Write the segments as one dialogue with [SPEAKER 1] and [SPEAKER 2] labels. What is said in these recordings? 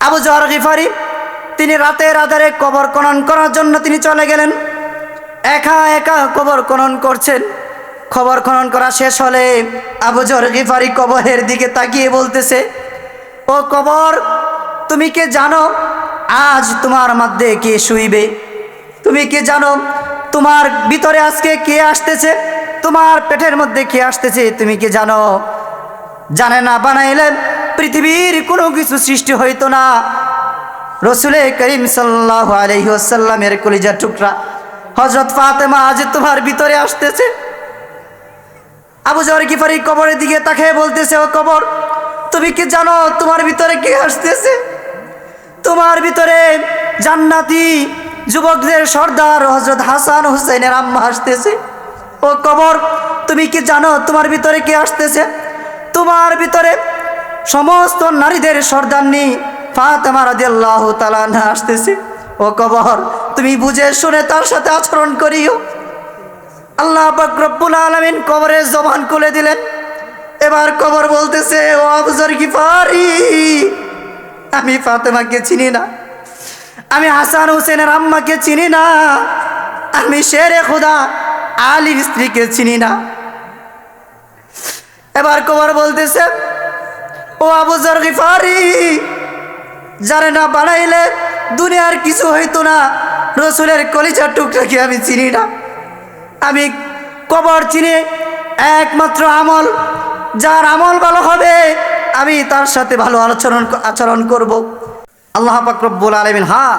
[SPEAKER 1] আবু জহর গিফারি, তিনি রাতের আধারে কবর খনন করার জন্য তিনি চলে গেলেন। একা একা কবর খনন করছেন। খবর খনন করা শেষ হলে আবু জহর গিফারি কবরের দিকে তাকিয়ে বলতেছে, ও কবর, তুমি কে জানো? আজ তোমার মধ্যে কে শুইবে? তুমি কে জানো? তোমার ভিতরে আজকে কে আসতেছে? তোমার পেটের মধ্যে কে আসতেছে? তুমি কি জানো? জানে না বানাইলে পৃথিবীর কোনো কিছু সৃষ্টি হইতো না। রসুলে করিম সাল্লাহ আলহিহাসাল্লামের কলিজার টুকরা হজরত ফাতেমা আজ তোমার ভিতরে আসতেছে। আবু কিফারি কবরের দিকে তাকে বলতেছে, ও কবর, তুমি কি জানো তোমার ভিতরে কে আসতেছে? তোমার ভিতরে জান্নাতি যুবকদের সর্দার হজরত হাসান হুসাইনের আম্মা আসতেছে। ও কবর, তুমি কি জানো তোমার ভিতরে কে আসতেছে? তোমার ভিতরে সমস্ত নারীদের সর্দারনি ফাতেমা রাদিয়াল্লাহু তাআলা আসতেছে। ও কবর, তুমি বুঝে শুনে তার সাথে আচরণ করিও। আল্লাহ পাক রব্বুল আলামিন কবরের জবান খুলে দিলেন। এবার কবর বলতেছে, ও আবুজর পারি আমি ফাতেমাকে চিনি না। আমি হাসান হোসেনের আম্মাকে চিনি না। আমি শেরে খুদা আলীর স্ত্রীকে চিনি না। এবার কবর বলতেছে ও আবুজর গিফারি জানে না বানাইলে দুনিয়ার কিছু হইতো না, রসুলের কলিজার টুকটাকে আমি চিনি না। আমি কবর চিনি, একমাত্র আমল, যার আমল ভালো হবে, আমি তার সাথে ভালো আচরণ আচরণ করব। আল্লাহ পাকরব্বুল আলমিন হ্যাঁ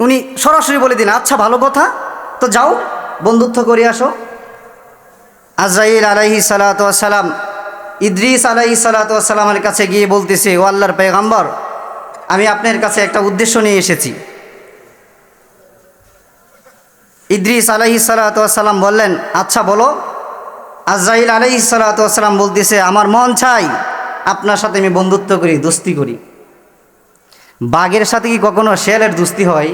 [SPEAKER 1] উনি সরাসরি বলে দিন আচ্ছা ভালো কথা, তো যাও, বন্ধুত্ব করে আসো। আজরাইল আলাইহি সালাতাম ইদ্রিস আলাইহি সালাতামের কাছে গিয়ে বলতেছে, ও আল্লাহর পেগাম্বর আমি আপনার কাছে একটা উদ্দেশ্য নিয়ে এসেছি। ইদ্রিস আলাইহি সালাতাম বললেন আচ্ছা বলো। আজরাইল আলাইহি সালাতাম বলতেছে, আমার মন চাই আপনার সাথে আমি বন্ধুত্ব করি, দোস্তি করি। বাঘের সাথে কি কখনো শেয়ালের দুস্তি হয়?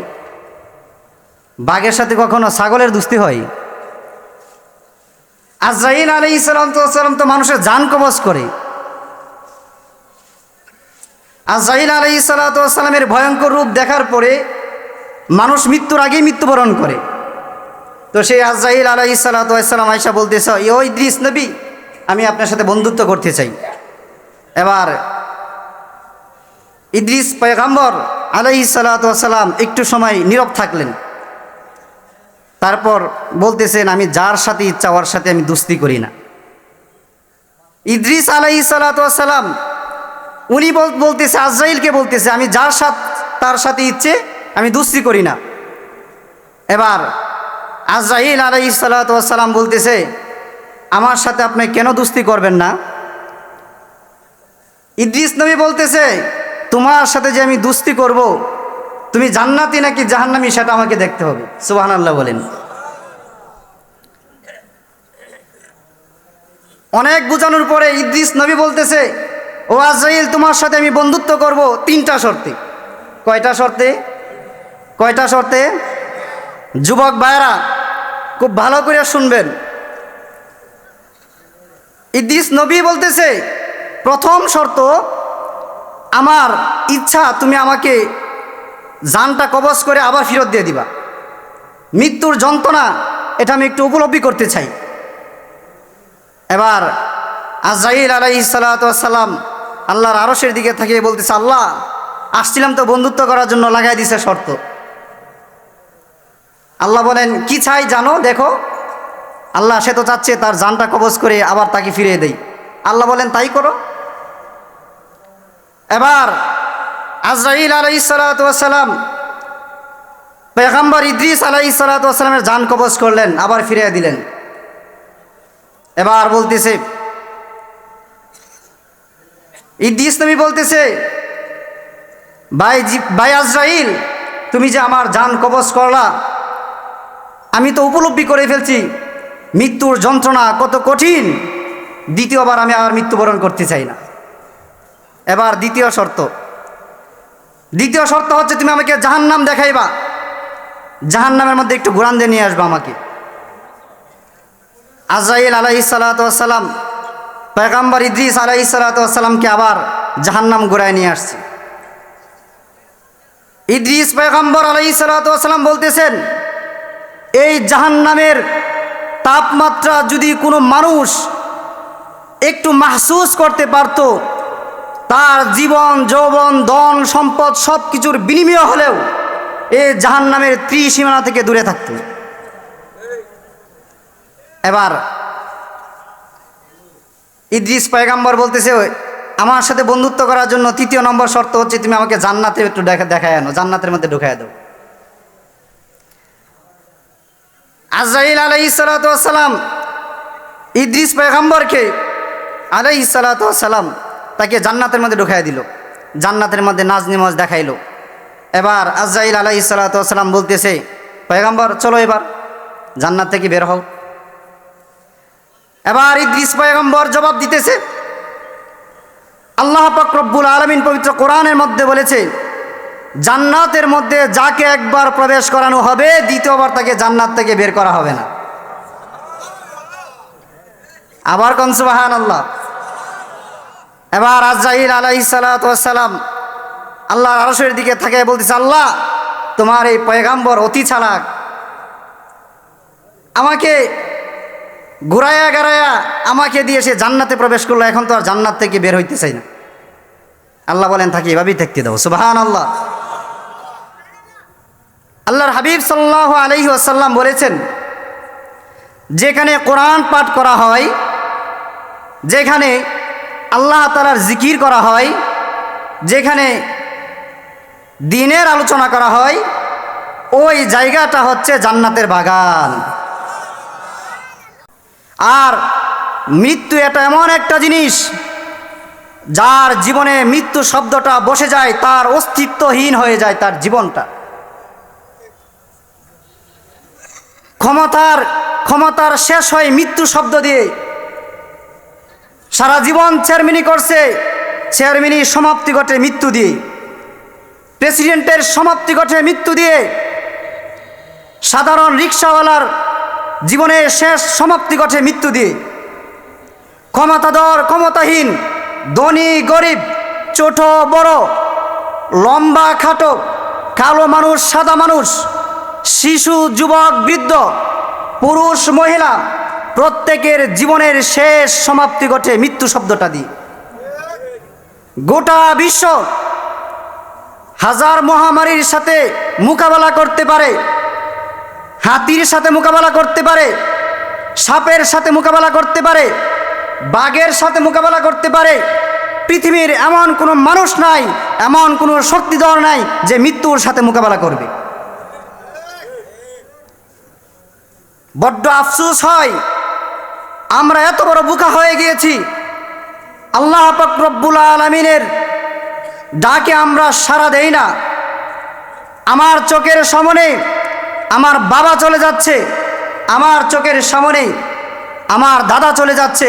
[SPEAKER 1] বাঘের সাথে কখনো ছাগলের দুস্তি হয়? আজরাইল আলী সালাম তো মানুষের যান কবচ করে। আজরাইল আলী সালাতামের ভয়ঙ্কর রূপ দেখার পরে মানুষ মৃত্যুর আগেই মৃত্যুবরণ করে। তো সেই আজরাইল আলাই সালাতাম আয়সা বলতেছে, ও ইদ্রিস নবী, আমি আপনার সাথে বন্ধুত্ব করতে চাই। এবার ইদ্রিস পয়গাম্বর আলাই সালাতাম একটু সময় নীরব থাকলেন। তারপর বলতেছেন, আমি যার সাথে ইচ্ছা, ওর সাথে আমি দুস্তি করি না। ইদ্রিস আলাই সালাতাম উনি বলতেছে, আজরাইলকে বলতেছে, আমি যার সাথে, তার সাথে ইচ্ছে, আমি দুস্তি করি না। এবার আজরাইল আলাই সালাতাম বলতেছে, আমার সাথে আপনি কেন দুস্তি করবেন না? ইদ্রিস নবী বলতেছে, তোমার সাথে যে আমি দুস্তি করব তুমি জান্নাতি নাকি জাহান্নামি, সেটা আমাকে দেখতে হবে। সুবাহান আল্লাহ বলেন। অনেক বোঝানোর পরে ইদ্রিস নবী বলতেছে, ও আজরাইল, তোমার সাথে আমি বন্ধুত্ব করব তিনটা শর্তে। কয়টা শর্তে? কয়টা শর্তে? যুবক ভাইরা খুব ভালো করে শুনবেন। ইদ্রিস নবী বলতেছে, প্রথম শর্ত, আমার ইচ্ছা, তুমি আমাকে জানটা কবজ করে আবার ফেরত দিয়ে দিবা। মৃত্যুর যন্ত্রণা, এটা আমি একটু উপলব্ধি করতে চাই। এবার আজরাইল আলাই সালাতাম আল্লাহর আরসের দিকে থাকিয়ে বলতেছে, আল্লাহ, আসছিলাম তো বন্ধুত্ব করার জন্য লাগাই দিছে শর্ত। আল্লাহ বলেন, কি চাই জানো? দেখো, আল্লাহ সে তো চাচ্ছে তার জানটা কবজ করে আবার তাকে ফিরিয়ে দেই। আল্লাহ বলেন, তাই করো। এবার আজরাইল আলাই সালাতাম পেগাম্বর ইদ্রিস আলাই সালাতামের জান কবজ করলেন, আবার ফিরিয়ে দিলেন। এবার বলতেছে, ইদ্রিস নবী বলতেছে, ভাই ভাই আজরাইল, তুমি যে আমার জান কবজ করলা, আমি তো উপলব্ধি করে ফেলছি, মৃত্যুর যন্ত্রণা কত কঠিন, দ্বিতীয়বার আমি আর মৃত্যুবরণ করতে চাই না। এবার দ্বিতীয় শর্ত দ্বিতীয় শর্ত হচ্ছে তুমি আমাকে জাহান নাম দেখাইবা। জাহান নামের মধ্যে একটু ঘুরান দিয়ে নিয়ে আসবা আমাকে। আজরাইল আলাহি সালাতাম পেগাম্বর ইদ্রিস আলাহি সালাতামকে আবার জাহান্নাম ঘুরায় নিয়ে আসছে। ইদ্রিস পেগাম্বর আলাই সালাতাম বলতেছেন, এই জাহান্নামের তাপমাত্রা যদি কোনো মানুষ একটু মাহসুস করতে পারত তার জীবন, যৌবন, ধন, সম্পদ সব কিছুর বিনিময় হলেও এই জাহান্নামের ত্রিসীমানা থেকে দূরে থাকত। এবার ইদ্রিস পয়গাম্বর বলতেছে, আমার সাথে বন্ধুত্ব করার জন্য তৃতীয় নম্বর শর্ত হচ্ছে তুমি আমাকে জান্নাতে একটু দেখা দেখায় আনো, জান্নাতের মধ্যে ঢুকায় দাও। আজরাইল আলাই সালাতাম ইদ্রিস পয়গাম্বরকে আলাই সালাতাম তাকে জান্নাতের মধ্যে ঢুকাই দিল। জান্নাতের মধ্যে নাজ নিমাজ দেখাইলো। এবার আজরাইল আলাই সালাতাম বলতেছে, পয়গাম্বর, চলো এবার। জান্নাত থেকে বের হও। এবার ইদ্রিস পয়গম্বর জবাব দিতেছে, আল্লাহ রব্বুল আলমিন পবিত্র কোরআনের মধ্যে বলেছে, জান্নাতের মধ্যে যাকে একবার প্রবেশ করানো হবে, দ্বিতীয়বার তাকে জান্নাত থেকে বের করা হবে না। আবার কনসুবাহান আল্লাহ এবার আজরাইল আলাই সালাতাম আল্লাহর আরসের দিকে থাকে বলতেছে, আল্লাহ, তোমার এই পয়গাম্বর অতি চালাক। আমাকে ঘুরায়া গারায়া আমাকে দিয়ে সে জান্নাতে প্রবেশ করল, এখন তো আর জান্নাত থেকে বের হইতে চাই না। আল্লাহ বলেন, থাকি, এভাবেই থাকতে দাও সুবাহান আল্লাহ আল্লাহর হাবিব সাল্লাহ আলহি আসাল্লাম বলেছেন, যেখানে কোরআন পাঠ করা হয়, যেখানে আল্লাহ তালার জিকির করা হয়, যেখানে দিনের আলোচনা করা হয়, ওই জায়গাটা হচ্ছে জান্নাতের বাগান। আর মৃত্যু এটা এমন একটা জিনিস, যার জীবনে মৃত্যু শব্দটা বসে যায়, তার অস্তিত্বহীন হয়ে যায় তার জীবনটা। ক্ষমতার ক্ষমতার শেষ হয় মৃত্যু শব্দ দিয়ে। সারা জীবন চেয়ারমিনি করছে চেয়ারমিনি সমাপ্তি ঘটে মৃত্যু দিয়ে। প্রেসিডেন্টের সমাপ্তি ঘটে মৃত্যু দিয়ে। সাধারণ রিক্সাওয়ালার জীবনের শেষ সমাপ্তি ঘটে মৃত্যু দিয়ে। ক্ষমতাধর, ক্ষমতাহীন, ধনী, গরিব, ছোট, বড়, লম্বা, খাটো, কালো মানুষ, সাদা মানুষ, শিশু, যুবক, বৃদ্ধ, পুরুষ, মহিলা প্রত্যেকের জীবনের শেষ সমাপ্তি ঘটে মৃত্যু শব্দটা দিয়ে। গোটা বিশ্ব হাজার মহামারীর সাথে মোকাবেলা করতে পারে, হাতির সাথে মোকাবেলা করতে পারে, সাপের সাথে মোকাবেলা করতে পারে, বাঘের সাথে মোকাবেলা করতে পারে, পৃথিবীর এমন কোনো মানুষ নাই, এমন কোনো শক্তিধর নাই যে মৃত্যুর সাথে মোকাবেলা করবে। বড্ড আফসুস হয় আমরা এত বড় বুকা হয়ে গিয়েছি। আল্লাহ রব্বুল আলমিনের ডাকে আমরা সারা দেই না। আমার চোখের সামনে আমার বাবা চলে যাচ্ছে, আমার চোখের সামনে আমার দাদা চলে যাচ্ছে,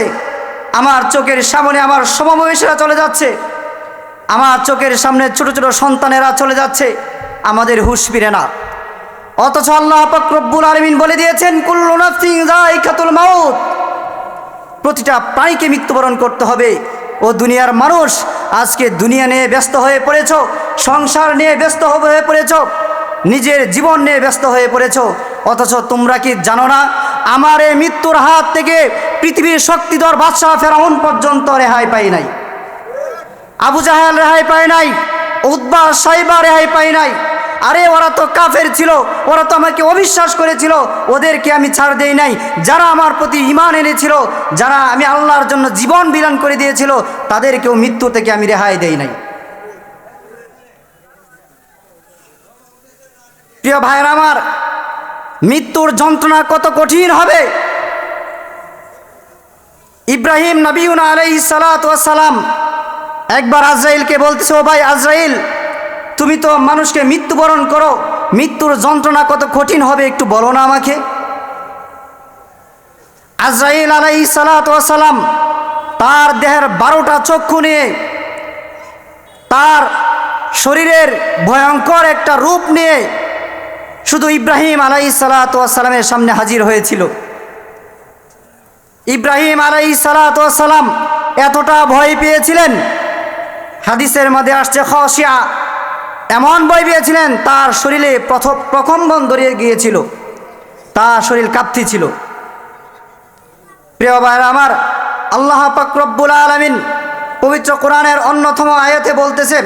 [SPEAKER 1] আমার চোখের সামনে আমার সমবয়সীরা চলে যাচ্ছে, আমার চোখের সামনে ছোট ছোট সন্তানেরা চলে যাচ্ছে, আমাদের হুশ ফিরে না। অথচ আল্লাহ রব্বুল আলমিন বলে দিয়েছেন কুল্লুনাফিং খাতুল মাউত। প্রতিটা প্রাণীকে মৃত্যুবরণ করতে হবে। ও দুনিয়ার মানুষ, আজকে দুনিয়া নিয়ে ব্যস্ত হয়ে পড়েছ, সংসার নিয়ে ব্যস্ত হয়ে পড়েছ, নিজের জীবন নিয়ে ব্যস্ত হয়ে পড়েছ। অথচ তোমরা কি জানো না, আমার এই মৃত্যুর হাত থেকে পৃথিবীর শক্তিধর বাদশাহ ফেরাউন পর্যন্ত রেহাই পাই নাই। আবু জাহাল রেহাই পায় নাই উদ্বা সাইবা রেহাই পাই নাই। আরে ওরা তো কাফের ছিল, ওরা তো আমাকে অবিশ্বাস করেছিল, ওদেরকে আমি ছাড় দেই নাই। যারা আমার প্রতি ইমান এনেছিল, যারা আমি আল্লাহর জন্য জীবন বিলান করে দিয়েছিল, তাদেরকেও মৃত্যু থেকে আমি রেহাই দেই নাই। প্রিয় ভাইয়ের আমার, মৃত্যুর যন্ত্রণা কত কঠিন হবে? ইব্রাহিম নবীন আলাই সালাম একবার আজরাইলকে বলতেছে, ও ভাই আজরাইল তুমি তো মানুষকে মৃত্যুবরণ করো, মৃত্যুর যন্ত্রণা কত কঠিন হবে একটু বলো না আমাকে। আজরাইল আলাই সালাম তার দেহের বারোটা চক্ষু নিয়ে তার শরীরের ভয়ঙ্কর একটা রূপ নিয়ে শুধু ইব্রাহিম আলাই সালাতামের সামনে হাজির হয়েছিল। ইব্রাহিম আলাই সালাতাম এতটা ভয় পেয়েছিলেন। হাদিসের মধ্যে আসছে খসিয়া এমন বই পেয়েছিলেন তার শরীরে প্রথম প্রকম্বন ধরিয়ে গিয়েছিল তার শরীর কাঁপতি ছিল প্রিয় ভাইরা আমার আল্লাহ পাক রব্বুল আলামিন পবিত্র কোরআনের অন্যতম আয়াতে বলতেছেন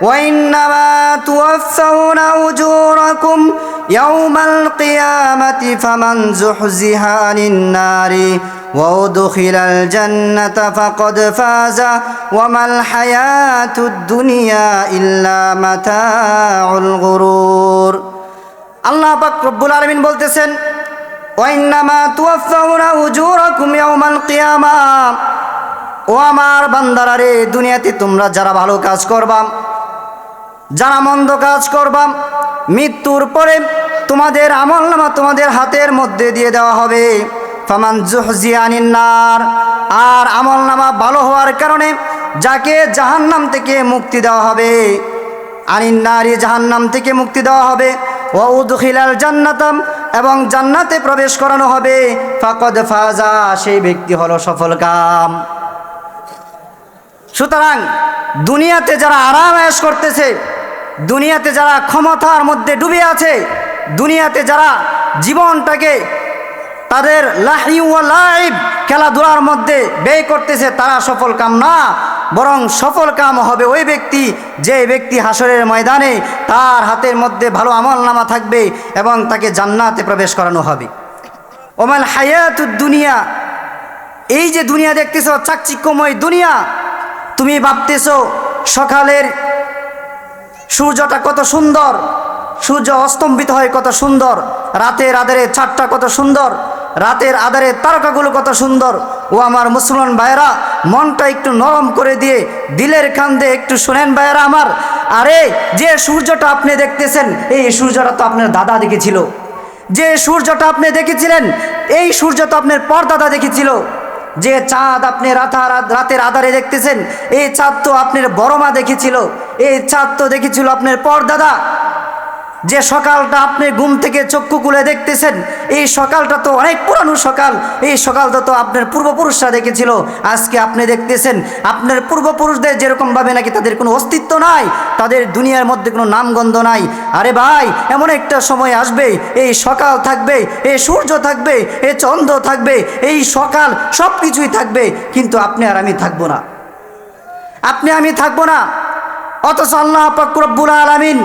[SPEAKER 1] وإنما توفون أجوركم يوم القيامة فمن زحزح عن النار وأدخل الجنة فقد فاز وما الحياة الدنيا إلا متاع الغرور আল্লাহ পাক রব্বুল আলামিন বলতেছেন ওয়াইন্নামা তুয়াফাউনা উজুরাকুম ইয়াউমাল কিয়ামা ও আমার বান্দারা রে দুনিয়াতে তোমরা যারা ভালো কাজ করবা যারা মন্দ কাজ করবা মৃত্যুর পরে তোমাদের আমল নামা তোমাদের হাতের মধ্যে দিয়ে দেওয়া হবে ফামান জুহজি আনিন্নার। আর আমল নামা ভালো হওয়ার কারণে যাকে জাহান্নাম থেকে মুক্তি দেওয়া হবে আনিন্নারি জাহান্নাম থেকে মুক্তি দেওয়া হবে। ও উদখিলাল জান্নাতাম, এবং জান্নাতে প্রবেশ করানো হবে। ফাকদ ফাজা, সেই ব্যক্তি হলো সফল কাম। সুতরাং দুনিয়াতে যারা আরাম আয়াস করতেছে, দুনিয়াতে যারা ক্ষমতার মধ্যে ডুবে আছে, দুনিয়াতে যারা জীবনটাকে তাদের লাহি ও লাইভ খেলাধুলার মধ্যে ব্যয় করতেছে তারা সফল কাম না, বরং সফল কাম হবে ওই ব্যক্তি যে ব্যক্তি হাসরের ময়দানে তার হাতের মধ্যে ভালো আমল নামা থাকবে এবং তাকে জান্নাতে প্রবেশ করানো হবে। ওমাল হায়াতুদ দুনিয়া, এই যে দুনিয়া দেখতেছ, চাকচিক্যময় দুনিয়া, তুমি ভাবতেছ সকালের সূর্যটা কত সুন্দর, সূর্য অস্তম্ভিত হয় কত সুন্দর, রাতে রাতের চারটা কত সুন্দর রাতের আধারে তারকাগুলো কত সুন্দর। ও আমার মুসলমান ভাইয়েরা, মনটা একটু নরম করে দিয়ে দিলের কান্দে একটু শোনেন ভাইয়েরা আমার। আরে, যে সূর্যটা আপনি দেখতেছেন, এই সূর্যটা তো আপনার দাদা দেখেছিল। যে সূর্যটা আপনি দেখেছিলেন, এই সূর্য তো আপনার পরদাদা দেখেছিল। যে চাঁদ আপনি রাতা রাতের আধারে দেখতেছেন, এই চাঁদ তো আপনার বড় মা দেখেছিল। এই চাঁদ তো দেখেছিল আপনার পরদাদা। যে সকালটা আপনি ঘুম থেকে চক্ষু খুলে দেখতেছেন, এই সকালটা তো অনেক পুরানো সকাল। এই সকালটা তো আপনার পূর্বপুরুষরা দেখেছিল। আজকে আপনি দেখতেছেন, আপনার পূর্বপুরুষদের যেরকমভাবে নাকি তাদের কোনো অস্তিত্ব নাই, তাদের দুনিয়ার মধ্যে কোনো নামগন্ধ নাই। আরে ভাই, এমন একটা সময় আসবে, এই সকাল থাকবে, এই সূর্য থাকবে এই চন্দ্র থাকবে, এই সকাল সব কিছুই থাকবে, কিন্তু আপনি আর আমি থাকব না। আপনি আমি থাকব না। অথচ আল্লাহ পাকুরব্বুল আলমিন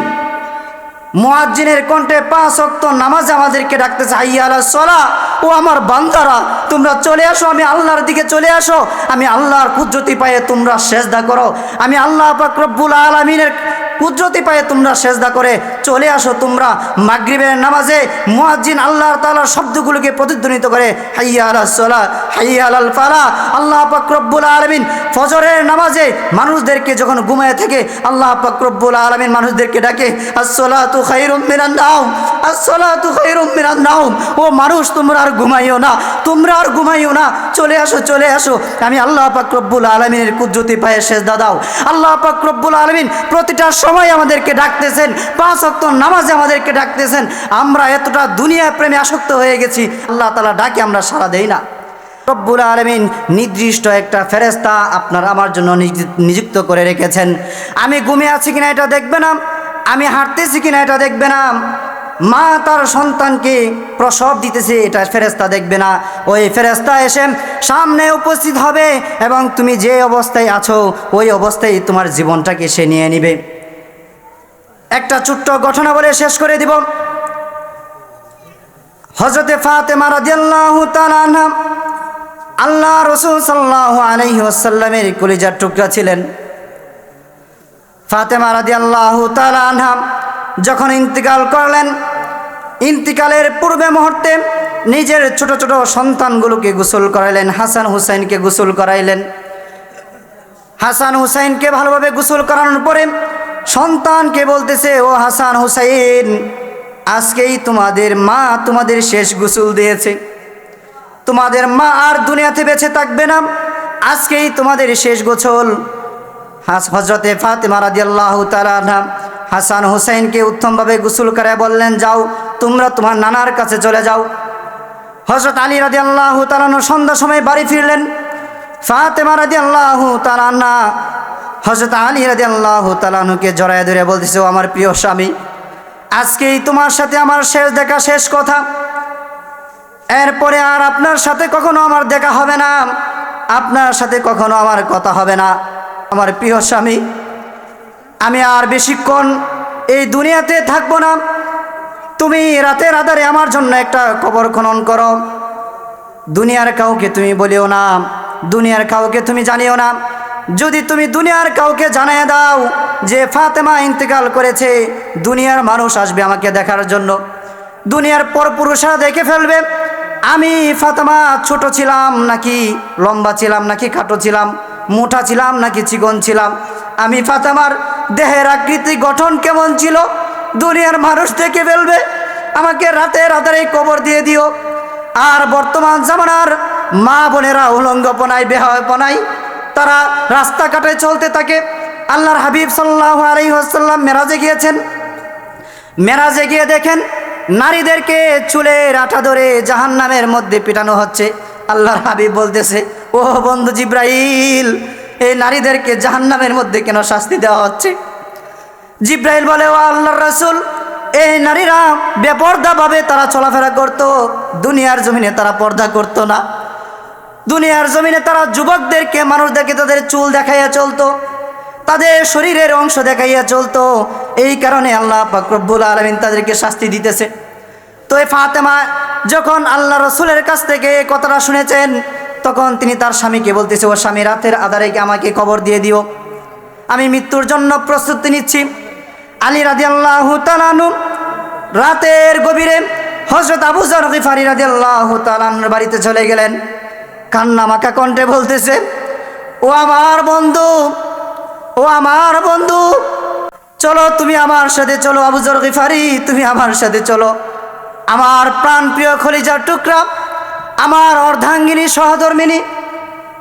[SPEAKER 1] মুয়াজ্জিনের কণ্ঠে পাঁচ অক্ত নামাজ আমাদেরকে ডাকতেছে, হাইয়া আলা সলা। ও আমার বান্দারা, তোমরা চলে আসো, আমি আল্লাহর দিকে চলে আসো। আমি আল্লাহর কুজ্জতি পায়ে তোমরা সেজদা করো। আমি আল্লাহ পাক রব্বুল আলমিনের কুজ্জতি পায়ে তোমরা সেজদা করে চলে আসো তোমরা মাগরিবের নামাজে। মুয়াজ্জিন আল্লাহর তাআলার শব্দগুলোকে প্রতিধ্বনিত করে, হাইয়া আলা সলা, হাইয়া আলাল ফালা। আল্লাহ পাক রব্বুল আলামিন ফজরের নামাজে মানুষদেরকে যখন ঘুমায় থাকে, আল্লাহ পাক রব্বুল আলামিন মানুষদেরকে ডাকে, আসসালাতু খায়রুম মিনান নাওম, আসসালাতু খায়রুম মিনান নাওম। ও মানুষ, তোমরা আর ঘুমাইও না, তোমরা আর ঘুমাইও না, চলে আসো চলে আসো। আমি আল্লাহ পাক রব্বুল আলামিনের পায়ে শেষ দাও। আল্লাহ পাক রব্বুল আলামিন প্রতিটা সময় আমাদেরকে ডাকতেছেন, পাঁচ অক্ত নামাজে আমাদেরকে ডাকতেছেন। আমরা এতটা দুনিয়া প্রেমে আসক্ত হয়ে গেছি, আল্লাহ তালা ডাকে, আমরা সারা দেই না। রব্বুল আলমিন নির্দিষ্ট একটা ফেরেস্তা আপনার আমার জন্য নিযুক্ত করে রেখেছেন। আমি ঘুমিয়ে আছি কিনা এটা দেখবে না, আমি হাঁটতেছি কিনা এটা দেখবে না, মা তার সন্তানকে প্রসব দিতেছে, এটা ফেরেস্তা দেখবে না। ওই ফেরেস্তা এসে সামনে উপস্থিত হবে এবং তুমি যে অবস্থায় আছো, ওই অবস্থায় তোমার জীবনটাকে সে নিয়ে নিবে। একটা ছোট্ট ঘটনা বলে শেষ করে দিব। হজরতে ফাতেমা রাদিয়াল্লাহু তাআলা আনহা আল্লাহ রসুল সাল্লাহ আসাল্লামের কলিজার টুকরা ছিলেন। ফাতেমা রাদি আল্লাহ আনহাম যখন ইন্তিকাল করলেন, ইন্তিকালের পূর্বে মুহূর্তে নিজের ছোট ছোট সন্তানগুলোকে গোসল করাইলেন, হাসান হুসাইনকে গোসল করাইলেন। হাসান হুসাইনকে ভালোভাবে গোসল করানোর পরে সন্তানকে বলতেছে, ও হাসান হুসাইন, আজকেই তোমাদের মা তোমাদের শেষ গোসল দিয়েছে। তোমাদের মা আর দুনিয়াতে বেঁচে থাকবে না। আজকেই তোমাদের শেষ গোছল হাস হজরতে ফাতেমা রাদিয়াল্লাহু তাআলা হাসান হুসাইনকে উত্তমভাবে গোসল করে বললেন, যাও, তোমরা তোমার নানার কাছে চলে যাও। হজরত আলী রাদিয়াল্লাহু তাআলা সন্ধ্যা সময় বাড়ি ফিরলেন। ফাতেমা রাদিয়াল্লাহু তাআলা হজরত আলী রাজি আল্লাহ তালানুকে জড়ায় ধরে বলতেছে, ও আমার প্রিয় স্বামী, আজকেই তোমার সাথে আমার শেষ দেখা, শেষ কথা। এরপরে আর আপনার সাথে কখনো আমার দেখা হবে না। আপনার সাথে কখনো আমার কথা হবে না। আমার প্রিয় স্বামী, আমি আর বেশিক্ষণ এই দুনিয়াতে থাকব না। তুমি রাতের আধারে আমার জন্য একটা কবর খনন করো। দুনিয়ার কাউকে তুমি বলিও না। দুনিয়ার কাউকে তুমি জানিও না। যদি তুমি দুনিয়ার কাউকে জানিয়ে দাও যে ফাতেমা ইন্তেকাল করেছে, দুনিয়ার মানুষ আসবে আমাকে দেখার জন্য। দুনিয়ার পরপুরুষরা দেখে ফেলবে, আমি ফাতেমা ছোট ছিলাম নাকি লম্বা ছিলাম নাকি খাটো ছিলাম, মোটা ছিলাম নাকি চিকন ছিলাম, আমি ফাতেমার দেহের আকৃতি গঠন কেমন ছিল, দুনিয়ার মানুষ দেখে ফেলবে, আমাকে রাতে রাতের কবর দিয়ে দিও। আর বর্তমান জামানার মা বোনেরা উলঙ্গপনায়, বেহায়পনায় তারা রাস্তাঘাটে চলতে থাকে। আল্লাহর হাবিব সাল্লাহ আলহিহাসাল্লাম মেরাজে গিয়েছেন। মেরাজে গিয়ে দেখেন নারীদেরকে চুলের আঠা ধরে জাহান নামের মধ্যে পিটানো হচ্ছে। আল্লাহর হাবিব বলতেছে, ও বন্ধু জিব্রাইল, এই নারীদেরকে জাহান নামের মধ্যে কেন শাস্তি দেওয়া হচ্ছে? জিব্রাইল বলে, ও আল্লাহর রাসুল, এই নারীরা বেপর্দাভাবে তারা চলাফেরা করত, দুনিয়ার জমিনে তারা পর্দা করতো না। দুনিয়ার জমিনে তারা যুবকদেরকে, মানুষদেরকে তাদের চুল দেখাইয়া চলতো, তাদের শরীরের অংশ দেখাইয়া চলতো। এই কারণে আল্লাহ ফাকরবুল আলমিন তাদেরকে শাস্তি দিতেছে। তো এই ফাতেমা যখন আল্লাহ রসুলের কাছ থেকে কথাটা শুনেছেন, তখন তিনি তার স্বামীকে বলতেছে, ও স্বামী, রাতের আধারে আমাকে খবর দিয়ে দিও? আমি মৃত্যুর জন্য প্রস্তুতি নিচ্ছি। আলী রাজি আল্লাহ রাতের গভীরে হজরত আবু জরফারি রাজি আল্লাহ বাড়িতে চলে গেলেন। কান্না মাকা কণ্ঠে বলতেছে, ও আমার বন্ধু, ও আমার বন্ধু, চলো তুমি আমার সাথে চলো, আবু জরফারি তুমি আমার সাথে চলো। আমার প্রাণপ্রিয় খলিজার টুকরা, আমার অর্ধাঙ্গিনী সহধর্মিনী,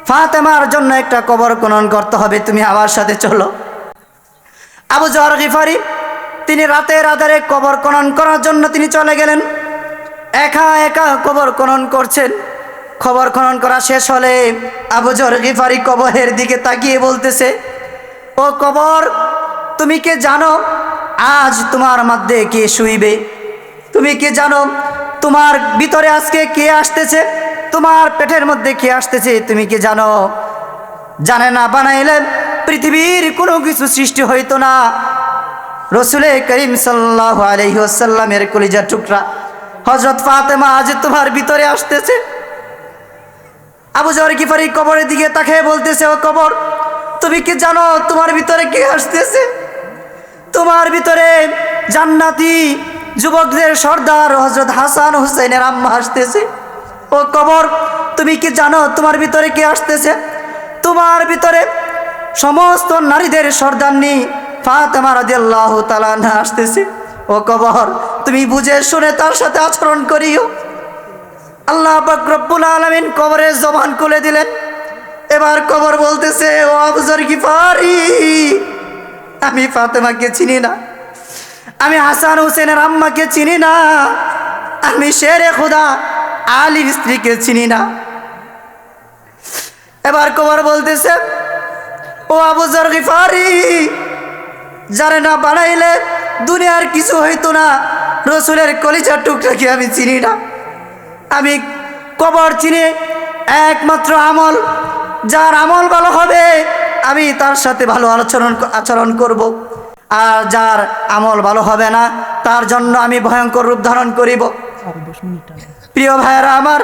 [SPEAKER 1] ফাতেমার জন্য একটা কবর খনন করতে হবে, তুমি আমার সাথে চলো। আবু জহর গিফারি, তিনি রাতের আধারে কবর খনন করার জন্য তিনি চলে গেলেন। একা একা কবর খনন করছেন। খবর খনন করা শেষ হলে আবু জহর গিফারি কবরের দিকে তাকিয়ে বলতেছে, ও কবর, তুমি কে জানো আজ তোমার মধ্যে কে শুইবে? তুমি কে জানো তোমার ভিতরে আজকে কে আসতেছে? তোমার পেটের মধ্যে কে আসতেছে? তুমি কে জানো? জানে না, বানাইলে পৃথিবীর কোনো কিছু সৃষ্টি হইতো না। রসুলে করিম সাল্লাহ আলহিহাসাল্লামের কলিজার টুকরা হজরত ফাতেমা আজ তোমার ভিতরে আসতেছে। আবু জহর কিফারি কবরের দিকে তাকে বলতেছে, ও কবর, তুমি কি জানো তোমার ভিতরে কে আসতেছে? তোমার ভিতরে জান্নাতি যুবকদের সর্দার হজরত হাসান হুসেনের আম্মা আসতেছে। ও কবর, তুমি কি জানো তোমার ভিতরে কে আসতেছে? তোমার ভিতরে সমস্ত নারীদের সর্দারনি ফাতেমা রাদিয়াল্লাহ তালান্না আসতেছে। ও কবর, তুমি বুঝে শুনে তার সাথে আচরণ করিও। আল্লাহ পাক আলমিন কবরের জবান খুলে দিলেন। এবার কবর বলতেছে, ও আবজর গিফারি, আমি ফাতেমাকে চিনি না, আমি হাসান হোসেনের আম্মাকে চিনি না, আমি শেরে খোদা আলীর স্ত্রীকে চিনি না। এবার কবর বলতেছে, ও আবুজর গিফারি, যারে না বানাইলে দুনিয়ার কিছু হইতো না, রসুলের কলিজার টুকটাকে আমি চিনি না। আমি কবর চিনে একমাত্র আমল যার আমল ভালো হবে আমি তার সাথে ভালো আচরণ আচরণ করব। আর যার আমল ভালো হবে না তার জন্য আমি ভয়ঙ্কর রূপ ধারণ করিব। প্রিয় ভাইয়েরা আমার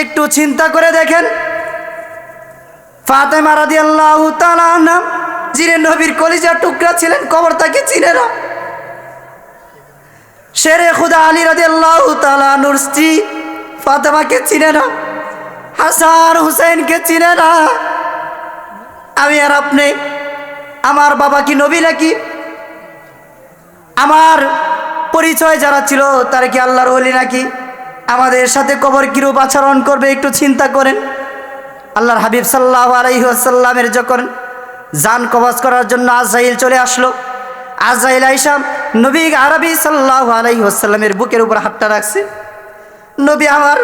[SPEAKER 1] একটু চিন্তা করে দেখেন। ফাতেমা রাদি আল্লাহ নাম যিনি নবীর কলিজার টুকরা ছিলেন কবর তাকে চিনে না। শেরে খুদা আলী রাদি আল্লাহ তালানুর স্ত্রী ফাতেমাকে চিনে না, হাসান হুসেনকে চিনে না। আমি আর আপনি, আমার বাবা কি নবী নাকি? আমার পরিচয় যারা ছিল, তারা কি আল্লাহর ওলি নাকি? আমাদের সাথে কবর কিরূপ আচরণ করবে একটু চিন্তা করেন। আল্লাহর হাবিব সাল্লাহ আলহিহাসাল্লামের যখন যান কবাজ করার জন্য আজরাইল চলে আসলো, আজরাইল আইসাম নবী আরবি সাল্লাহ আলহিহাসাল্লামের বুকের উপর হাতটা রাখছে। নবী আমার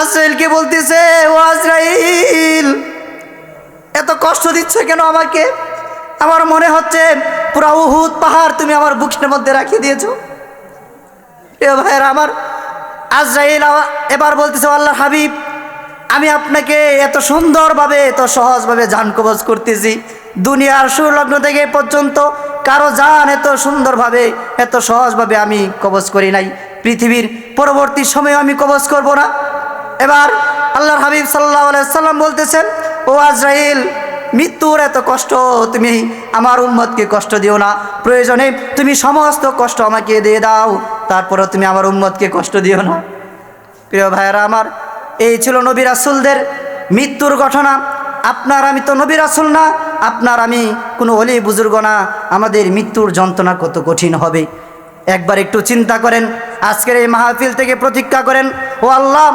[SPEAKER 1] আজরাইলকে বলতেছে, ও আজরাইল, এত কষ্ট দিচ্ছে কেন আমাকে? আমার মনে হচ্ছে পুরা উহুদ পাহাড় তুমি আমার বুকের মধ্যে রাখিয়ে দিয়েছ। এ ভাইয়ের, আমার আজরাইল এবার বলতেছে আল্লাহ হাবিব, আমি আপনাকে এত সুন্দরভাবে, এত সহজভাবে জান কবজ করতেছি। দুনিয়ার সুলগ্ন থেকে পর্যন্ত কারও জান এত সুন্দরভাবে, এত সহজভাবে আমি কবজ করি নাই। পৃথিবীর পরবর্তী সময়ে আমি কবজ করব না। এবার আল্লাহর হাবিব সাল্লাহ সাল্লাম বলতেছেন, ও আজরাইল, মৃত্যুর এত কষ্ট তুমি আমার উম্মতকে কষ্ট দিও না। প্রয়োজনে তুমি সমস্ত কষ্ট আমাকে দিয়ে দাও তারপরে তুমি আমার উম্মতকে কষ্ট দিও না। প্রিয় ভাইয়েরা আমার, এই ছিল নবী রাসুলদের মৃত্যুর ঘটনা। আপনার আমি তো নবী রাসুল না আপনার আমি কোনো অলি বুজুর্গ না, আমাদের মৃত্যুর যন্ত্রণা কত কঠিন হবে। একবার একটু চিন্তা করেন, আজকের এই মাহফিল থেকে প্রতীক্ষা করেন, ও আল্লাহ,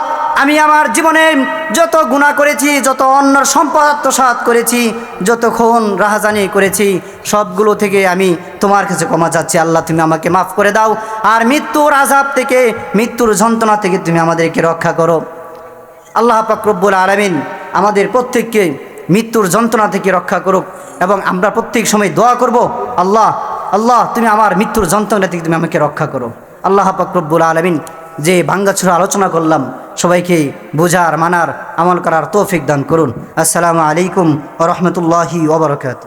[SPEAKER 1] আমি আমার জীবনে যত গুণা করেছি, যত অন্যর সম্পদ আত্মসাৎ করেছি, যত খুন, রাহাজানি করেছি, সবগুলো থেকে আমি তোমার কাছে ক্ষমা চাচ্ছি। আল্লাহ, তুমি আমাকে মাফ করে দাও। আর মৃত্যুর আজাব থেকে, মৃত্যুর যন্ত্রণা থেকে তুমি আমাদেরকে রক্ষা করো। আল্লাহ পাকরব্বুল আলমিন আমাদের প্রত্যেককে মৃত্যুর যন্ত্রণা থেকে রক্ষা করুক এবং আমরা প্রত্যেক সময় দোয়া করব, আল্লাহ আল্লাহ, তুমি আমার মৃত্যুর যন্ত্রণা থেকে তুমি আমাকে রক্ষা করো। আল্লাহ পাকরব্বুল আলমিন যে ভাঙ্গাছুরা আলোচনা করলাম, সবাইকে বোঝার, মানার, আমল করার তৌফিক দান করুন। আসসালামু আলাইকুম রহমতুল্লাহি ওবরকাত